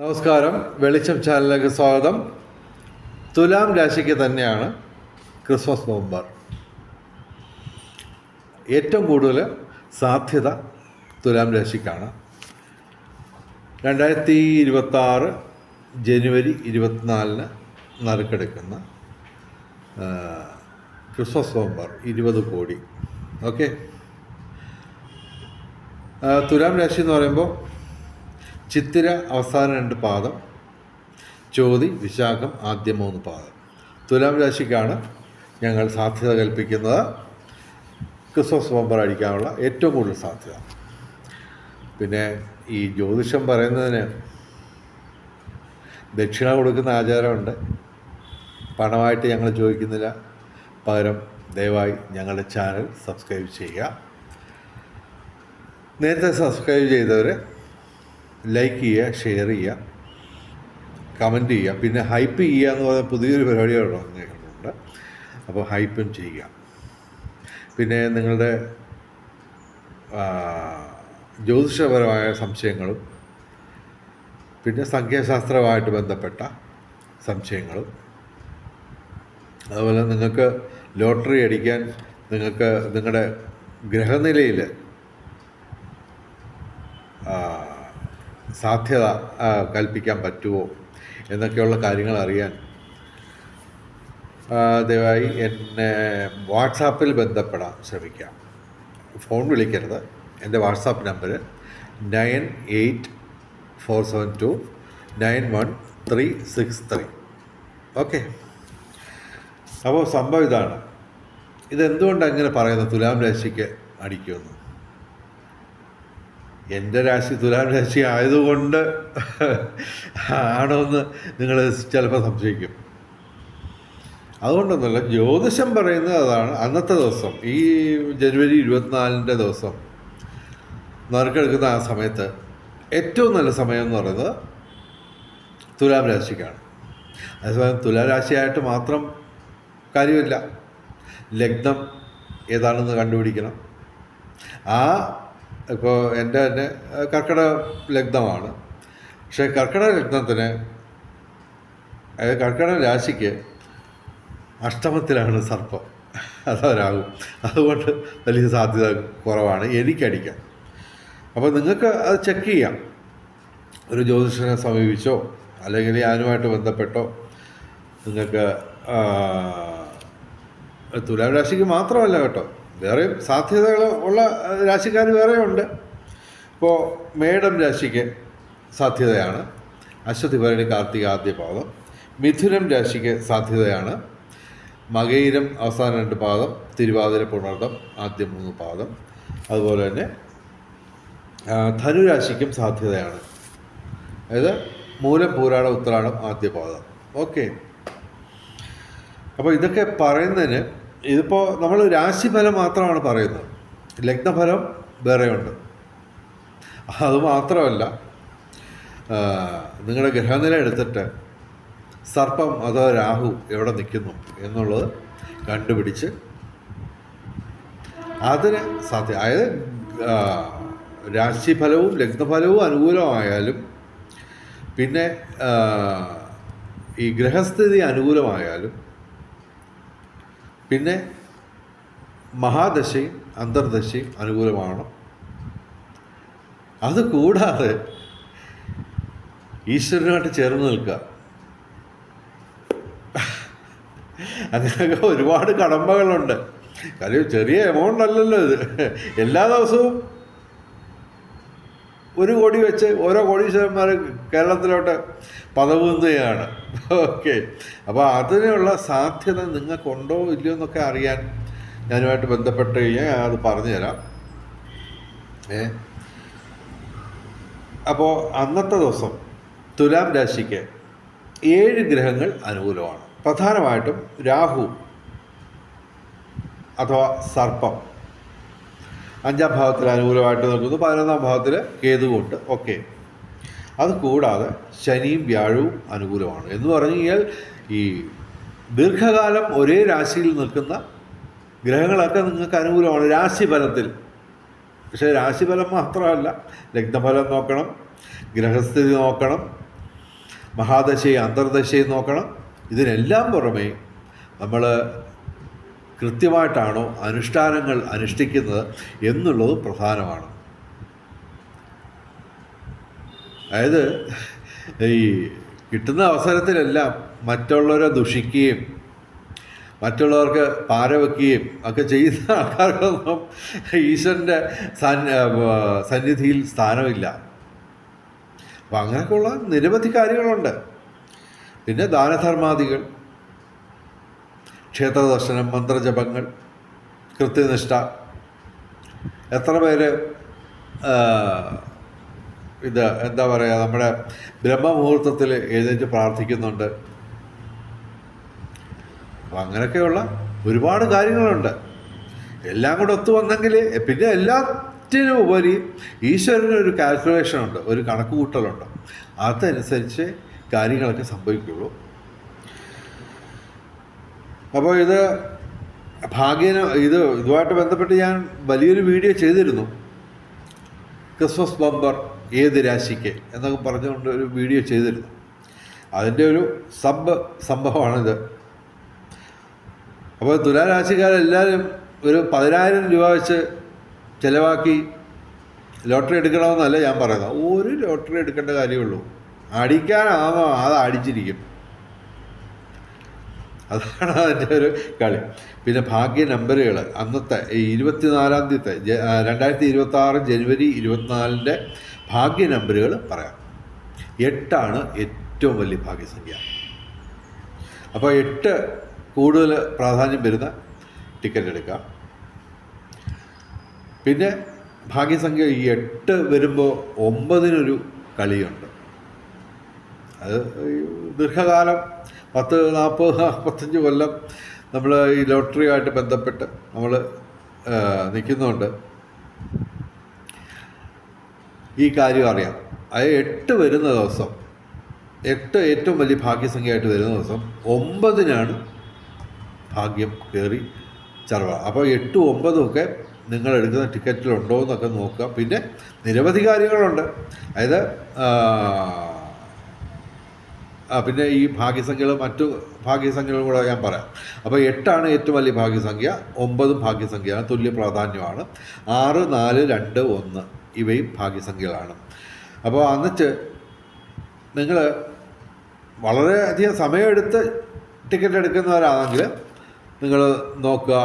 നമസ്കാരം. വെളിച്ചം ചാനലിലേക്ക് സ്വാഗതം. തുലാം രാശിക്ക് തന്നെയാണ് ക്രിസ്മസ് നവംബർ. ഏറ്റവും കൂടുതൽ സാധ്യത തുലാം രാശിക്കാണ്. രണ്ടായിരത്തി ഇരുപത്താറ് ജനുവരി ഇരുപത്തിനാലിന് നറുക്കെടുക്കുന്ന ക്രിസ്മസ് നവംബർ ഇരുപത് കോടി. ഓക്കെ? തുലാം രാശി എന്ന് പറയുമ്പോൾ ചിത്തിര അവസാന രണ്ട് പാദം ചോതി വിശാഖം ആദ്യ മൂന്ന് പാദം. തുലാം രാശിക്കാണ് ഞങ്ങൾ സാധ്യത കൽപ്പിക്കുന്നത്. ക്രിസ്മസ് ബമ്പർ അടിക്കാനുള്ള ഏറ്റവും കൂടുതൽ സാധ്യത. പിന്നെ ഈ ജ്യോതിഷം പറയുന്നതിന് ദക്ഷിണ കൊടുക്കുന്ന ആചാരമുണ്ട്. പണമായിട്ട് ഞങ്ങൾ ചോദിക്കുന്നില്ല. പകരം ദയവായി ഞങ്ങളുടെ ചാനൽ സബ്സ്ക്രൈബ് ചെയ്യുക. നേരത്തെ സബ്സ്ക്രൈബ് ചെയ്തവർ ലൈക്ക് ചെയ്യുക ഷെയർ ചെയ്യുക കമന്റ് ചെയ്യുക പിന്നെ ഹൈപ്പ് ചെയ്യുക എന്ന് പറയുന്ന പുതിയൊരു പരിപാടി തുടങ്ങിയിട്ടുണ്ട്. അപ്പോൾ ഹൈപ്പും ചെയ്യുക. പിന്നെ നിങ്ങളുടെ ജ്യോതിഷപരമായ സംശയങ്ങളും പിന്നെ സംഖ്യാശാസ്ത്രവുമായിട്ട് ബന്ധപ്പെട്ട സംശയങ്ങളും. അതുപോലെ നിങ്ങൾക്ക് ലോട്ടറി അടിക്കാൻ നിങ്ങൾക്ക് നിങ്ങളുടെ ഗ്രഹനിലയിൽ സാധ്യത കൽപ്പിക്കാൻ പറ്റുമോ എന്നൊക്കെയുള്ള കാര്യങ്ങൾ അറിയാൻ ദയവായി എന്നെ വാട്സാപ്പിൽ ബന്ധപ്പെടാൻ ശ്രമിക്കാം. ഫോൺ വിളിക്കരുത്. എന്റെ WhatsApp number nine eight four seven two nine one three six three. Okay. അപ്പോൾ സംഭവം ഇതാണ്. ഇതെന്തുകൊണ്ടാണ് ഇങ്ങനെ പറയുന്നത് തുലാം രാശിക്ക് അടിക്കുമെന്ന്? എന്റെ രാശി തുലാം രാശി ആയതുകൊണ്ട് ആണോന്ന് നിങ്ങൾ ചിലപ്പോൾ സംശയിക്കും. അതുകൊണ്ടൊന്നുമല്ല ജ്യോതിഷം പറയുന്നത് അതാണ് അന്നത്തെ ദിവസം ഈ ജനുവരി ഇരുപത്തിനാലിന്റെ ദിവസം. നറുക്കെടുക്കുന്ന ആ സമയത്ത് ഏറ്റവും നല്ല സമയം എന്ന് പറയുന്നത് തുലാം രാശിക്കാണ്. അതേസമയം തുലാം രാശിയായിട്ട് മാത്രം കാര്യമില്ല. ലഗ്നം ഏതാണെന്ന് കണ്ടുപിടിക്കണം. ആ ഇപ്പോൾ എന്റെ തന്നെ കർക്കിടക ലഗ്നമാണ്. പക്ഷേ കർക്കിടക ലഗ്നത്തിന് അതായത് കർക്കിടക രാശിക്ക് അഷ്ടമത്തിലാണ് സർപ്പം. അതവരാകും. അതുകൊണ്ട് വലിയ സാധ്യത കുറവാണ്. എനിക്കടിക്കാം. അപ്പോൾ നിങ്ങൾക്ക് അത് ചെക്ക് ചെയ്യാം. ഒരു ജ്യോതിഷനെ സമീപിച്ചോ അല്ലെങ്കിൽ അതിനുമായിട്ട് ബന്ധപ്പെട്ടോ നിങ്ങൾക്ക് തുലാം രാശിക്ക് മാത്രമല്ല കേട്ടോ. വേറെയും സാധ്യതകൾ ഉള്ള രാശിക്കാർ വേറെയുണ്ട്. ഇപ്പോൾ മേടം രാശിക്ക് സാധ്യതയാണ്. അശ്വതി ഭരണി കാർത്തിക ആദ്യ പാദം. മിഥുനം രാശിക്ക് സാധ്യതയാണ്. മകയിരം അവസാന രണ്ട് പാദം. തിരുവാതിര പുണർദം ആദ്യ മൂന്ന് പാദം. അതുപോലെ തന്നെ ധനുരാശിക്കും സാധ്യതയാണ്. അതായത് മൂലം പൂരാട ഉത്രാടം ആദ്യ പാദം. ഓക്കെ. അപ്പോൾ ഇതൊക്കെ പറയുന്നതിന് ഇതിപ്പോൾ നമ്മൾ രാശിഫലം മാത്രമാണ് പറയുന്നത്. ലഗ്നഫലം വേറെയുണ്ട്. അത് മാത്രമല്ല നിങ്ങളുടെ ഗ്രഹനില എടുത്തിട്ട് സർപ്പം അതോ രാഹു എവിടെ നിൽക്കുന്നു എന്നുള്ളത് കണ്ടുപിടിച്ച് അതിന് സാധ്യ അതായത് രാശിഫലവും ലഗ്നഫലവും അനുകൂലമായാലും പിന്നെ ഈ ഗ്രഹസ്ഥിതി അനുകൂലമായാലും പിന്നെ മഹാദശയും അന്തർദശയും അനുകൂലമാണ്. അതുകൂടാതെ ഈശ്വരനുമായിട്ട് ചേർന്ന് നിൽക്കുക. അങ്ങനെയൊക്കെ ഒരുപാട് കടമ്പകളുണ്ട്. കാര്യം ചെറിയ എമൗണ്ട് അല്ലല്ലോ ഇത്. എല്ലാ ദിവസവും ഒരു കോടി വെച്ച് ഓരോ കോടി കോടീശ്വരന്മാർ കേരളത്തിലോട്ട് പതവുന്നതാണ് ഓക്കെ. അപ്പോൾ അതിനുള്ള സാധ്യത നിങ്ങൾക്കുണ്ടോ? ഇല്ലയോ എന്നൊക്കെ അറിയാൻ ഞാനുമായിട്ട് ബന്ധപ്പെട്ട് കഴിഞ്ഞാൽ അത് പറഞ്ഞുതരാം. ഏ? അപ്പോൾ അന്നത്തെ ദിവസം തുലാം രാശിക്ക് ഏഴ് ഗ്രഹങ്ങൾ അനുകൂലമാണ്. പ്രധാനമായിട്ടും രാഹു അഥവാ സർപ്പം. അഞ്ചാം ഭാവത്തിൽ അനുകൂലമായിട്ട് നിൽക്കുന്നു. പതിനൊന്നാം ഭാവത്തിൽ കേതുവുണ്ട്. ഓക്കെ. അത് കൂടാതെ ശനിയും വ്യാഴവും അനുകൂലമാണ്. എന്ന് പറഞ്ഞു കഴിഞ്ഞാൽ ഈ ദീർഘകാലം ഒരേ രാശിയിൽ നിൽക്കുന്ന ഗ്രഹങ്ങളൊക്കെ നിങ്ങൾക്ക് അനുകൂലമാണ്. രാശിഫലത്തിൽ. പക്ഷേ രാശിഫലം മാത്രമല്ല. ലഗ്നഫലം നോക്കണം ഗ്രഹസ്ഥിതി നോക്കണം മഹാദശയും അന്തർദശയും നോക്കണം. ഇതിനെല്ലാം പുറമേ നമ്മൾ കൃത്യമായിട്ടാണോ അനുഷ്ഠാനങ്ങൾ അനുഷ്ഠിക്കുന്നത് എന്നുള്ളത് പ്രധാനമാണ്. അതായത് ഈ കിട്ടുന്ന അവസരത്തിലെല്ലാം മറ്റുള്ളവരെ ദുഷിക്കുകയും മറ്റുള്ളവർക്ക് പാര വയ്ക്കുകയും ഒക്കെ ചെയ്യുന്ന ആൾക്കാർക്കൊന്നും ഈശ്വരന്റെ സന്നിധിയിൽ സ്ഥാനമില്ല. അപ്പം അങ്ങനെയൊക്കെയുള്ള നിരവധി കാര്യങ്ങളുണ്ട്. പിന്നെ ദാനധർമാദികൾ. ക്ഷേത്രദർശനം മന്ത്രജപങ്ങൾ കൃത്യനിഷ്ഠ. എത്ര പേര് ഇത് എന്താ പറയുക നമ്മുടെ ബ്രഹ്മമുഹൂർത്തത്തിൽ എഴുന്നേറ്റ് പ്രാർത്ഥിക്കുന്നുണ്ട്. അപ്പം അങ്ങനെയൊക്കെയുള്ള ഒരുപാട് കാര്യങ്ങളുണ്ട്. എല്ലാം കൂടെ ഒത്തു വന്നെങ്കിൽ പിന്നെ എല്ലാറ്റിനും ഉപരി ഈശ്വരന് ഒരു കാൽക്കുലേഷൻ ഉണ്ട് ഒരു കണക്ക് കൂട്ടലുണ്ട് അതനുസരിച്ച് കാര്യങ്ങളൊക്കെ സംഭവിക്കുള്ളൂ. അപ്പോൾ ഇത് ഭാഗ്യന ഇത് ഇതുമായിട്ട് ബന്ധപ്പെട്ട് ഞാൻ വലിയൊരു വീഡിയോ ചെയ്തിരുന്നു. ക്രിസ്മസ് ബമ്പർ ഏത് രാശിക്ക് എന്നൊക്കെ പറഞ്ഞുകൊണ്ട് ഒരു വീഡിയോ ചെയ്തിരുന്നു. അതിന്റെ ഒരു സബ് സംഭവമാണിത്. അപ്പോൾ തുലാരാശിക്കാരെല്ലാവരും ഒരു പതിനായിരം രൂപ വെച്ച് ചിലവാക്കി ലോട്ടറി എടുക്കണമെന്നല്ല ഞാൻ പറയുന്നത്. ഒരു ലോട്ടറി എടുക്കേണ്ട കാര്യമുള്ളൂ. അടിക്കാനാണോ അത് അടിച്ചിരിക്കും. അതാണ് അതിന്റെ ഒരു കളി. പിന്നെ ഭാഗ്യ നമ്പറുകൾ അന്നത്തെ ഇരുപത്തിനാലാം തീയതി രണ്ടായിരത്തി ഇരുപത്തി ആറ് ജനുവരി ഇരുപത്തിനാലിന്റെ ഭാഗ്യ നമ്പറുകൾ പറയാം. എട്ടാണ് ഏറ്റവും വലിയ ഭാഗ്യസംഖ്യ. അപ്പോൾ എട്ട് കൂടുതൽ പ്രാധാന്യം വരുന്ന ടിക്കറ്റ് എടുക്കാം. പിന്നെ ഭാഗ്യസംഖ്യ ഈ എട്ട് വരുമ്പോൾ ഒമ്പതിനൊരു കളിയുണ്ട്. അത് ദീർഘകാലം പത്ത് നാൽപ്പത് നാൽപ്പത്തഞ്ച് കൊല്ലം നമ്മൾ ഈ ലോട്ടറിയുമായിട്ട് ബന്ധപ്പെട്ട് നമ്മൾ നിൽക്കുന്നുണ്ട്. ഈ കാര്യം അറിയാം. അത് എട്ട് വരുന്ന ദിവസം എട്ട് ഏറ്റവും വലിയ ഭാഗ്യസംഖ്യയായിട്ട് വരുന്ന ദിവസം ഒമ്പതിനാണ് ഭാഗ്യം കയറി ചർവ. അപ്പോൾ എട്ടും ഒമ്പതും ഒക്കെ നിങ്ങൾ എടുക്കുന്ന ടിക്കറ്റിലുണ്ടോ എന്നൊക്കെ നോക്കുക. പിന്നെ നിരവധി കാര്യങ്ങളുണ്ട്. അതായത് പിന്നെ ഈ ഭാഗ്യസംഖ്യകൾ മറ്റു ഭാഗ്യസംഖ്യകളും കൂടെ ഞാൻ പറയാം. അപ്പോൾ എട്ടാണ് ഏറ്റവും വലിയ ഭാഗ്യസംഖ്യ ഒമ്പതും ഭാഗ്യസംഖ്യയാണ് തുല്യ പ്രാധാന്യമാണ്. ആറ് നാല് രണ്ട് ഒന്ന് ഇവയും ഭാഗ്യസംഖ്യകളാണ്. അപ്പോൾ എന്നിട്ട് നിങ്ങൾ വളരെയധികം സമയമെടുത്ത് ടിക്കറ്റ് എടുക്കുന്നവരാണെങ്കിൽ നിങ്ങൾ നോക്കുക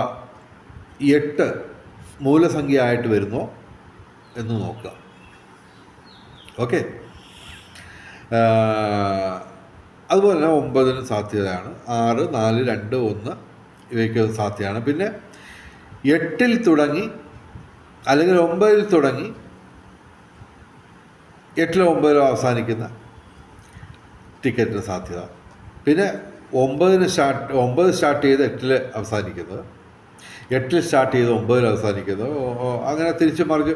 എട്ട് മൂലസംഖ്യ ആയിട്ട് വരുന്നോ എന്ന് നോക്കുക. ഓക്കെ? അതുപോലെ തന്നെ ഒമ്പതിന് സാധ്യതയാണ്. ആറ് നാല് രണ്ട് ഒന്ന് ഇവയ്ക്ക് സാധ്യതയാണ്. പിന്നെ എട്ടിൽ തുടങ്ങി അല്ലെങ്കിൽ ഒമ്പതിൽ തുടങ്ങി എട്ടിലോ ഒമ്പതിലോ അവസാനിക്കുന്ന ടിക്കറ്റിന് സാധ്യത. പിന്നെ ഒമ്പതിന് സ്റ്റാർട്ട് ഒമ്പത് സ്റ്റാർട്ട് ചെയ്ത് എട്ടിൽ അവസാനിക്കുന്നത്. എട്ടിൽ സ്റ്റാർട്ട് ചെയ്ത് ഒമ്പതിൽ അവസാനിക്കുന്നത്. അങ്ങനെ തിരിച്ചു മറിച്ച്.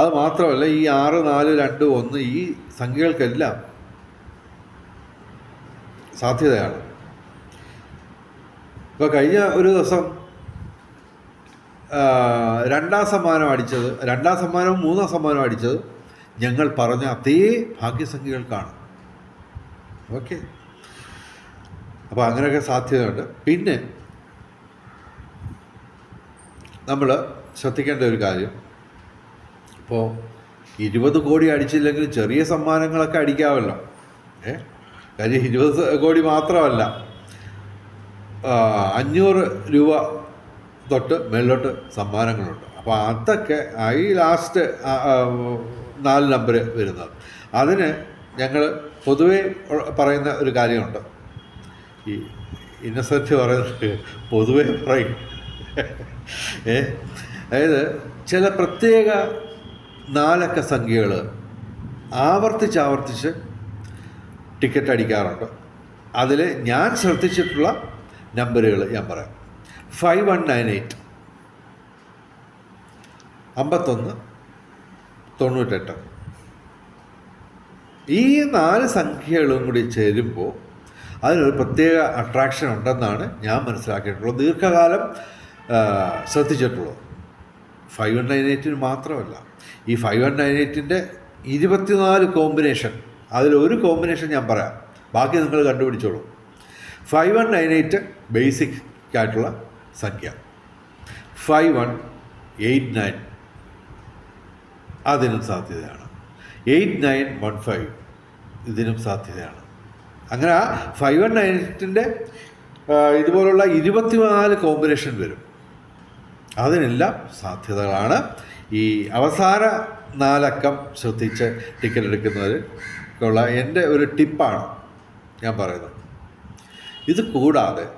അത് മാത്രമല്ല ഈ ആറ് നാല് രണ്ട് ഒന്ന് ഈ സംഖ്യകൾക്കെല്ലാം സാധ്യതയാണ്. ഇപ്പോൾ കഴിഞ്ഞ ഒരു ദിവസം രണ്ടാം സമ്മാനം അടിച്ചത് രണ്ടാം സമ്മാനവും മൂന്നാം സമ്മാനം അടിച്ചത് ഞങ്ങൾ പറഞ്ഞ അതേ ഭാഗ്യസംഖ്യകൾക്കാണ് ഓക്കെ. അപ്പോൾ അങ്ങനെയൊക്കെ സാധ്യതയുണ്ട്. പിന്നെ നമ്മൾ ശ്രദ്ധിക്കേണ്ട ഒരു കാര്യം. ഇപ്പോൾ ഇരുപത് കോടി അടിച്ചില്ലെങ്കിൽ ചെറിയ സമ്മാനങ്ങളൊക്കെ അടിക്കാമല്ലോ ഏ? കാര്യം ഇരുപത് കോടി മാത്രമല്ല. അഞ്ഞൂറ് രൂപ തൊട്ട് മേളിലോട്ട് സമ്മാനങ്ങളുണ്ട്. അപ്പോൾ അതൊക്കെ ഈ ലാസ്റ്റ് നാല് നമ്പർ വരുന്നത്. അതിന് ഞങ്ങൾ പൊതുവേ പറയുന്ന ഒരു കാര്യമുണ്ട്. ഈ ഇന്നസെന്റ് പറയുന്നത് പൊതുവേ പറയും. ഏ അതായത് ചില പ്രത്യേക നാലക്ക സംഖ്യകൾ ആവർത്തിച്ച് ആവർത്തിച്ച് ടിക്കറ്റ് അടിക്കാറുണ്ട്. അതിൽ ഞാൻ ശ്രദ്ധിച്ചിട്ടുള്ള നമ്പറുകൾ ഞാൻ പറയാം. ഫൈവ് വൺ നയൻ എയ്റ്റ് അമ്പത്തൊന്ന് തൊണ്ണൂറ്റെട്ട്. ഈ നാല് സംഖ്യകളും കൂടി ചേരുമ്പോൾ അതിനൊരു പ്രത്യേക അട്രാക്ഷൻ ഉണ്ടെന്നാണ് ഞാൻ മനസ്സിലാക്കിയിട്ടുള്ളത്. ദീർഘകാലം ശ്രദ്ധിച്ചിട്ടുള്ളത്. ഫൈവ് വൺ നയൻ എയ്റ്റിന് മാത്രമല്ല ഈ ഫൈവ് വൺ നയൻ എയ്റ്റിന്റെ ഇരുപത്തിനാല് കോമ്പിനേഷൻ അതിലൊരു കോമ്പിനേഷൻ ഞാൻ പറയാം. ബാക്കി നിങ്ങൾ കണ്ടുപിടിച്ചോളൂ. Five one nine eight basic ആയിട്ടുള്ള സംഖ്യ. ഫൈവ് വൺ എയ്റ്റ് നയൻ അതിനും സാധ്യതയാണ്. എയ്റ്റ് നയൻ വൺ ഫൈവ് ഇതിനും സാധ്യതയാണ്. അങ്ങനെ ആ ഫൈവ് വൺ നയൻ എയ്റ്റിന്റെ ഇതുപോലുള്ള ഇരുപത്തിനാല് കോമ്പിനേഷൻ വരും. അതിനെല്ലാം സാധ്യതകളാണ്. ഈ അവസാന നാലക്കം ശ്രദ്ധിച്ച് ടിക്കറ്റ് എടുക്കുന്നതിനുള്ള എന്റെ ഒരു ടിപ്പാണ് ഞാൻ പറയുന്നത്. ഇത് കൂടാതെ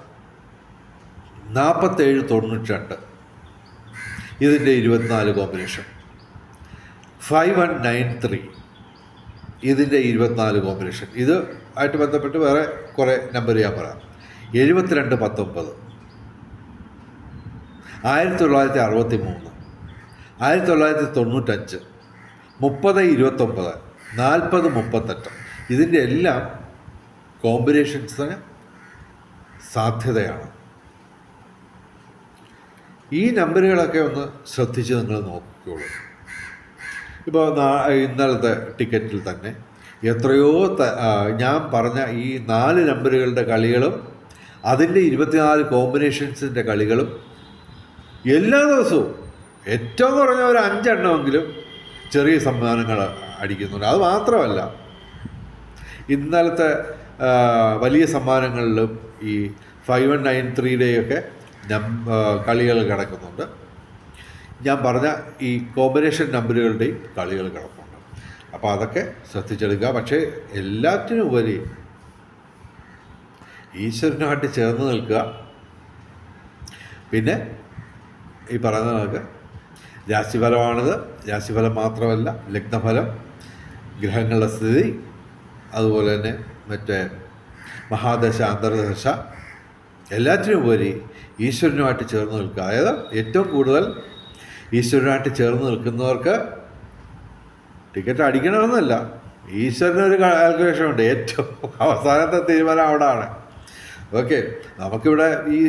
നാൽപ്പത്തേഴ് തൊണ്ണൂറ്റി രണ്ട് ഇതിന്റെ ഇരുപത്തിനാല് combination five one nine three ഇതിന്റെ ഇരുപത്തിനാല് കോമ്പിനേഷൻ. ഇത് ആയിട്ട് ബന്ധപ്പെട്ട് വേറെ കുറേ നമ്പർ ഞാൻ പറയാം. എഴുപത്തിരണ്ട് പത്തൊമ്പത് ആയിരത്തി തൊള്ളായിരത്തി അറുപത്തി മൂന്ന് ആയിരത്തി തൊള്ളായിരത്തി തൊണ്ണൂറ്റഞ്ച് മുപ്പത് ഇരുപത്തൊമ്പത് നാൽപ്പത് മുപ്പത്തെട്ട്. ഇതിന്റെ എല്ലാം കോമ്പിനേഷൻസിന് സാധ്യതയാണ്. ഈ നമ്പറുകളൊക്കെ ഒന്ന് ശ്രദ്ധിച്ച് നിങ്ങൾ നോക്കിക്കോളൂ. ഇപ്പോൾ ഇന്നലത്തെ ടിക്കറ്റിൽ തന്നെ എത്രയോ ഞാൻ പറഞ്ഞ ഈ നാല് നമ്പറുകളുടെ കളികളും അതിന്റെ ഇരുപത്തിനാല് കോമ്പിനേഷൻസിന്റെ കളികളും എല്ലാ ദിവസവും ഏറ്റവും കുറഞ്ഞ ഒരു അഞ്ചെണ്ണമെങ്കിലും ചെറിയ സംവിധാനങ്ങൾ അടിക്കുന്നുണ്ട്. അത് മാത്രമല്ല ഇന്നലത്തെ വലിയ സമ്മാനങ്ങളിലും ഈ ഫൈവ് വൺ നയൻ ത്രീയുടെയൊക്കെ കളികൾ കിടക്കുന്നുണ്ട്. ഞാൻ പറഞ്ഞ ഈ കോമ്പിനേഷൻ നമ്പറുകളുടെയും കളികൾ കിടപ്പുണ്ട്. അപ്പോൾ അതൊക്കെ ശ്രദ്ധിച്ചെടുക്കുക. പക്ഷേ എല്ലാറ്റിനും ഉപരി ഈശ്വരനുമായിട്ട് ചേർന്ന് നിൽക്കുക. പിന്നെ ഈ പറയുന്ന കണക്ക് രാശിഫലമാണിത്. രാശിഫലം മാത്രമല്ല ലഗ്നഫലം ഗ്രഹങ്ങളുടെ സ്ഥിതി അതുപോലെ തന്നെ മറ്റേ മഹാദശ അന്തർദശ എല്ലാറ്റിനും ഉപരി ഈശ്വരനുമായിട്ട് ചേർന്ന് നിൽക്കുക. അതായത് ഏറ്റവും കൂടുതൽ ഈശ്വരനുമായിട്ട് ചേർന്ന് നിൽക്കുന്നവർക്ക് ടിക്കറ്റ് അടിക്കണമെന്നല്ല. ഈശ്വരനൊരു കാൽക്കുലേഷൻ ഉണ്ട് ഏറ്റവും അവസാനത്തെ തീരുമാനം അവിടെയാണ് ഓക്കെ. നമുക്കിവിടെ ഈ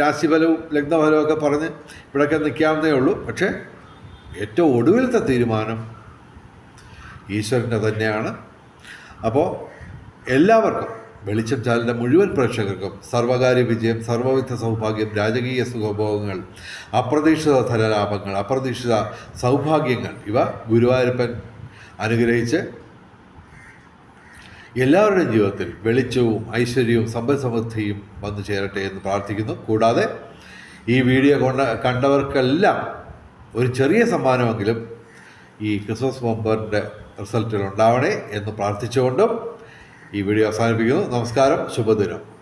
രാശിഫലവും ലഗ്നഫലവും ഒക്കെ പറഞ്ഞ് ഇവിടെയൊക്കെ നിൽക്കാവുന്നേ ഉള്ളൂ. പക്ഷേ ഏറ്റവും ഒടുവിലത്തെ തീരുമാനം ഈശ്വരന്റെ തന്നെയാണ്. അപ്പോൾ എല്ലാവർക്കും വെളിച്ചം ചാലിന്റെ മുഴുവൻ പ്രേക്ഷകർക്കും സർവകാര്യ വിജയം സർവവിധ സൗഭാഗ്യം രാജകീയ സുഖഭോഗങ്ങൾ അപ്രതീക്ഷിത ധനലാഭങ്ങൾ അപ്രതീക്ഷിത സൗഭാഗ്യങ്ങൾ ഇവ ഗുരുവായൂരപ്പൻ അനുഗ്രഹിച്ച് എല്ലാവരുടെയും ജീവിതത്തിൽ വെളിച്ചവും ഐശ്വര്യവും സമ്പൽ സമൃദ്ധിയും വന്നു ചേരട്ടെ എന്ന് പ്രാർത്ഥിക്കുന്നു. കൂടാതെ ഈ വീഡിയോ കൊണ്ട് കണ്ടവർക്കെല്ലാം ഒരു ചെറിയ സമ്മാനമെങ്കിലും ഈ ക്രിസ്മസ് ബമ്പറിന്റെ റിസൾട്ടിൽ ഉണ്ടാവണേ എന്ന് പ്രാർത്ഥിച്ചുകൊണ്ടും ഈ വീഡിയോ അവസാനിപ്പിക്കുന്നു. നമസ്കാരം. ശുഭദിനം.